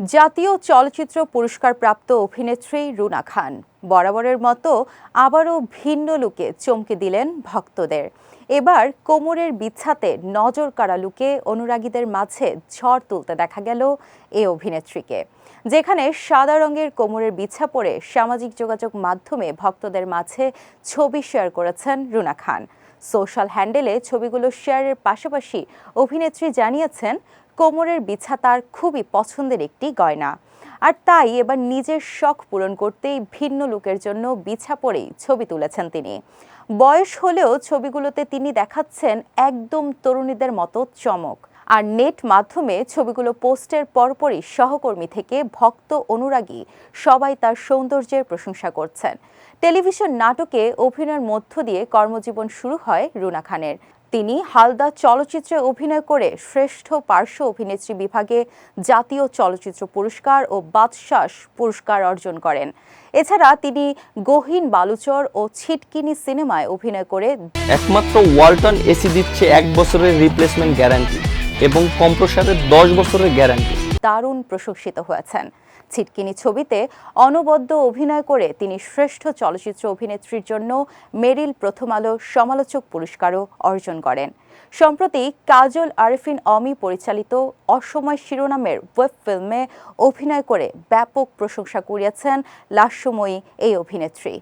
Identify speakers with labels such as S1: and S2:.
S1: জাতীয় চলচ্চিত্র পুরস্কারপ্রাপ্ত অভিনেত্রী রুনা খান। বরাবরের মতো আবারও ভিন্ন লুকে চমকে দিলেন ভক্তদের। এবার কোমরের বিছাতে নজর কাড়া লুকে অনুরাগীদের মাঝে ঝড় তুলতে দেখা গেল এই অভিনেত্রীকে। যেখানে সাদা রঙের কোমরের বিছা পরে সামাজিক যোগাযোগ মাধ্যমে ভক্তদের মাঝে ছবি শেয়ার করেছেন রুনা খান। সোশ্যাল হ্যান্ডেলে ছবিগুলো শেয়ারের পাশাপাশি অভিনেত্রী জানিয়েছেন, কোমরের বিছা তার খুবই পছন্দের একটি গয়না। আর তাই এবার নিজের শখ পূরণ করতেই ভিন্ন লুকের জন্য বিছা পরেই ছবি তুলেছেন তিনি। বয়স হলেও ছবিগুলোতে তিনি দেখাচ্ছেন একদম তরুণীদের মতো চমক। আর নেট মাধ্যমে ছবিগুলো পোস্টের পরপরই সহকর্মী থেকে ভক্ত অনুরাগী সবাই তার সৌন্দর্যের প্রশংসা করছেন। টেলিভিশন নাটকে অভিনয়ের মধ্য দিয়ে কর্মজীবন শুরু হয় রুনা খানের। তিনি হালদা চলচ্চিত্রে অভিনয় করে শ্রেষ্ঠ পার্শ্ব অভিনেত্রী বিভাগে জাতীয় চলচ্চিত্র পুরস্কার ও বাদশাস পুরস্কার অর্জন করেন। এছাড়া তিনি গহীন বালুচর ও ছিটকিনি সিনেমায় অভিনয় করে
S2: একমাত্র ওয়ালটন এসি দিচ্ছে এক বছরের রিপ্লেসমেন্ট গ্যারান্টি এবং কম্প্রেসারের 10 বছরের গ্যারান্টি।
S1: দারুণ প্রশংসিত হয়েছেন। ছিটকিনি ছবিতে অনবদ্য অভিনয় করে তিনি শ্রেষ্ঠ চলচ্চিত্র অভিনেত্রীর জন্য মেরিল প্রথম আলো সমালোচক পুরস্কারও অর্জন করেন। সম্প্রতি কাজল, আরেফিন, অমি পরিচালিত অসময় শিরোনামের ওয়েব ফিল্মে অভিনয় করে ব্যাপক প্রশংসা কুড়িয়েছেন লাস্যময়ী এই অভিনেত্রী।